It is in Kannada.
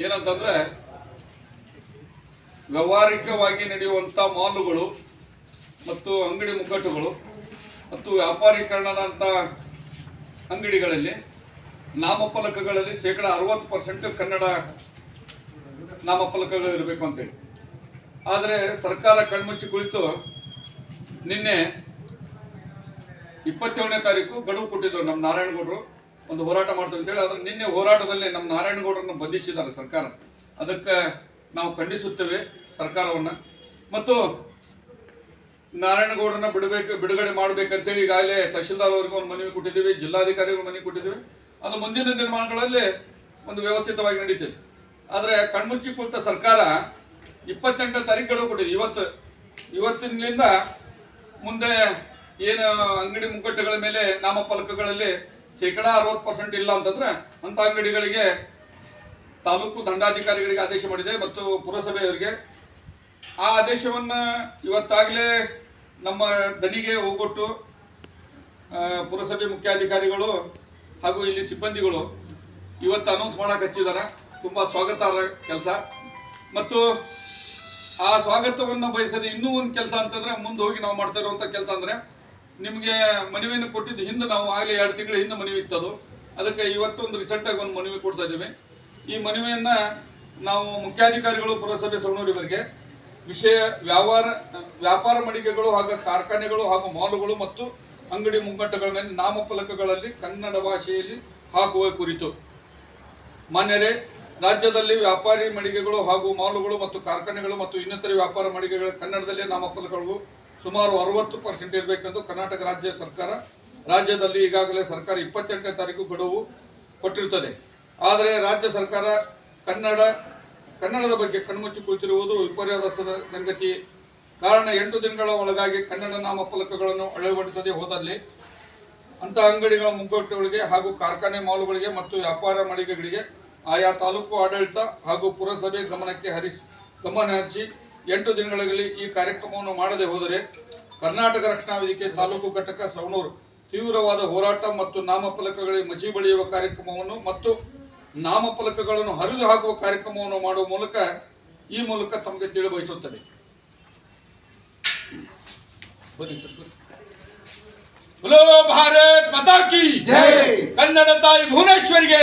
ಏನಂತಂದ್ರೆ, ವ್ಯವಹಾರಿಕವಾಗಿ ನಡೆಯುವಂಥ ಮಾಲುಗಳು ಮತ್ತು ಅಂಗಡಿ ಮುಗ್ಗಟ್ಟುಗಳು ಮತ್ತು ವ್ಯಾಪಾರೀಕರಣದಂಥ ಅಂಗಡಿಗಳಲ್ಲಿ ನಾಮಫಲಕಗಳಲ್ಲಿ ಶೇಕಡ ಅರವತ್ತು ಪರ್ಸೆಂಟ್ ಕನ್ನಡ ನಾಮಫಲಕಗಳು ಇರಬೇಕು ಅಂತೇಳಿ. ಆದರೆ ಸರ್ಕಾರ ಕಣ್ಮುಚ್ಚಿ ಕುಳಿತು ನಿನ್ನೆ ಇಪ್ಪತ್ತೇಳನೇ ತಾರೀಕು ಗಡುವು ಕೊಟ್ಟಿದ್ರು ನಮ್ಮ ನಾರಾಯಣಗೌಡರು. ಒಂದು ಹೋರಾಟ ಮಾಡ್ತೇವೆ ಅಂತೇಳಿ ಆದ್ರೆ ನಿನ್ನೆ ಹೋರಾಟದಲ್ಲಿ ನಮ್ಮ ನಾರಾಯಣಗೌಡರನ್ನು ಬಂಧಿಸಿದ್ದಾರೆ ಸರ್ಕಾರ. ಅದಕ್ಕೆ ನಾವು ಖಂಡಿಸುತ್ತೇವೆ ಸರ್ಕಾರವನ್ನು. ಮತ್ತು ನಾರಾಯಣಗೌಡರನ್ನ ಬಿಡಬೇಕು, ಬಿಡುಗಡೆ ಮಾಡಬೇಕಂತೇಳಿ ಈಗಾಗಲೇ ತಹಶೀಲ್ದಾರ್ ಅವ್ರಿಗೆ ಒಂದು ಮನವಿ ಕೊಟ್ಟಿದ್ದೀವಿ, ಜಿಲ್ಲಾಧಿಕಾರಿಗೂ ಮನವಿ ಕೊಟ್ಟಿದ್ದೀವಿ. ಅದು ಮುಂದಿನ ದಿನಮಾನಗಳಲ್ಲಿ ಒಂದು ವ್ಯವಸ್ಥಿತವಾಗಿ ನಡೀತದೆ. ಆದರೆ ಕಣ್ಮುಚ್ಚಿ ಕುಳಿತ ಸರ್ಕಾರ ಇಪ್ಪತ್ತೆಂಟನೇ ತಾರೀಕು ಕೊಟ್ಟಿದೆ. ಇವತ್ತು, ಇವತ್ತಿನಿಂದ ಮುಂದೆ ಏನು ಅಂಗಡಿ ಮುಗ್ಗಟ್ಟುಗಳ ಮೇಲೆ ನಾಮಫಲಕಗಳಲ್ಲಿ ಶೇಕಡ ಅರವತ್ತು ಪರ್ಸೆಂಟ್ ಇಲ್ಲ ಅಂತಂದ್ರೆ ಅಂತ ಅಂಗಡಿಗಳಿಗೆ, ತಾಲೂಕು ದಂಡಾಧಿಕಾರಿಗಳಿಗೆ ಆದೇಶ ಮಾಡಿದೆ ಮತ್ತು ಪುರಸಭೆಯವರಿಗೆ. ಆ ಆದೇಶವನ್ನ ಇವತ್ತಾಗಲೇ ನಮ್ಮ ದನಿಗೆ ಹೋಗೊಟ್ಟು ಪುರಸಭೆ ಮುಖ್ಯಾಧಿಕಾರಿಗಳು ಹಾಗೂ ಇಲ್ಲಿ ಸಿಬ್ಬಂದಿಗಳು ಇವತ್ತು ಅನೌನ್ಸ್ ಮಾಡಕ್ಕೆ ಹಚ್ಚಿದ್ದಾರೆ. ತುಂಬ ಸ್ವಾಗತಾರ್ಹ ಕೆಲಸ. ಮತ್ತು ಆ ಸ್ವಾಗತವನ್ನು ಬಯಸದೆ ಇನ್ನೂ ಒಂದು ಕೆಲಸ ಅಂತಂದ್ರೆ ಮುಂದೆ ಹೋಗಿ ನಾವು ಮಾಡ್ತಾ ಇರುವಂಥ ಕೆಲಸ ಅಂದ್ರೆ ನಿಮಗೆ ಮನವಿಯನ್ನು ಕೊಟ್ಟಿದ್ದು ಹಿಂದೆ ನಾವು ಆಗಲೇ ಎರಡು ತಿಂಗಳ ಹಿಂದೆ ಮನವಿ ಇತ್ತದು. ಅದಕ್ಕೆ ಇವತ್ತು ಒಂದು ರೀಸೆಂಟಾಗಿ ಒಂದು ಮನವಿ ಕೊಡ್ತಾ ಇದ್ದೀವಿ. ಈ ಮನವಿಯನ್ನ ನಾವು ಮುಖ್ಯಾಧಿಕಾರಿಗಳು, ಪುರಸಭೆ ಸವಣೂರಿವರೆಗೆ ವಿಷಯ ವ್ಯವಹಾರ ವ್ಯಾಪಾರ ಮಳಿಗೆಗಳು ಹಾಗೂ ಕಾರ್ಖಾನೆಗಳು ಹಾಗೂ ಮಾಲುಗಳು ಮತ್ತು ಅಂಗಡಿ ಮುಂಗಟ್ಟುಗಳ ಮೇಲೆ ನಾಮಫಲಕಗಳಲ್ಲಿ ಕನ್ನಡ ಭಾಷೆಯಲ್ಲಿ ಹಾಕುವ ಕುರಿತು. ಮಾನ್ಯರೇ, ರಾಜ್ಯದಲ್ಲಿ ವ್ಯಾಪಾರಿ ಮಳಿಗೆಗಳು ಹಾಗೂ ಮಾಲುಗಳು ಮತ್ತು ಕಾರ್ಖಾನೆಗಳು ಮತ್ತು ಇನ್ನಿತರ ವ್ಯಾಪಾರ ಮಳಿಗೆಗಳ ಕನ್ನಡದಲ್ಲಿ ನಾಮಫಲಕಗಳು ಸುಮಾರು ಅರವತ್ತು ಪರ್ಸೆಂಟ್ ಇರಬೇಕೆಂದು ಕರ್ನಾಟಕ ರಾಜ್ಯ ಸರ್ಕಾರ, ರಾಜ್ಯದಲ್ಲಿ ಈಗಾಗಲೇ ಸರ್ಕಾರ ಇಪ್ಪತ್ತೆಂಟನೇ ತಾರೀಕು ಗಡುವು ಕೊಟ್ಟಿರುತ್ತದೆ. ಆದರೆ ರಾಜ್ಯ ಸರ್ಕಾರ ಕನ್ನಡ, ಕನ್ನಡದ ಬಗ್ಗೆ ಕಣ್ಮುಚ್ಚಿ ಕುಳಿತಿರುವುದು ವಿಪರ್ಯಾಸದ ಸಂಗತಿ. ಕಾರಣ ಎಂಟು ದಿನಗಳ ಒಳಗಾಗಿ ಕನ್ನಡ ನಾಮಫಲಕಗಳನ್ನು ಅಳವಡಿಸದೆ ಹೋದಲ್ಲಿ ಅಂತ ಅಂಗಡಿಗಳ ಮುಗ್ಗಟ್ಟುಗಳಿಗೆ ಹಾಗೂ ಕಾರ್ಖಾನೆ ಮಾಲುಗಳಿಗೆ ಮತ್ತು ವ್ಯಾಪಾರ ಮಳಿಗೆಗಳಿಗೆ ಆಯಾ ತಾಲೂಕು ಆಡಳಿತ ಹಾಗೂ ಪುರಸಭೆ ಗಮನಕ್ಕೆ ಹರಿಸಿ, ಗಮನ ಹರಿಸಿ ಎಂಟು ದಿನಗಳಲ್ಲಿ ಈ ಕಾರ್ಯಕ್ರಮವನ್ನು ಮಾಡದೆ ಹೋದರೆ ಕರ್ನಾಟಕ ರಕ್ಷಣಾ ವೇದಿಕೆ ತಾಲೂಕು ಘಟಕ ಸವಣೂರು ತೀವ್ರವಾದ ಹೋರಾಟ ಮತ್ತು ನಾಮಫಲಕಗಳಿಗೆ ಮಸಿ ಬಳಿಯುವ ಕಾರ್ಯಕ್ರಮವನ್ನು ಮತ್ತು ನಾಮಫಲಕಗಳನ್ನು ಹರಿದು ಹಾಕುವ ಕಾರ್ಯಕ್ರಮವನ್ನು ಮಾಡುವ ಮೂಲಕ ಈ ಮೂಲಕ ತಮಗೆ ತಿಳಿಬಯಸುತ್ತದೆ ಭಾರತ್ ಕನ್ನಡ ತಾಯಿ ಭುವನೇಶ್ವರಿಗೆ.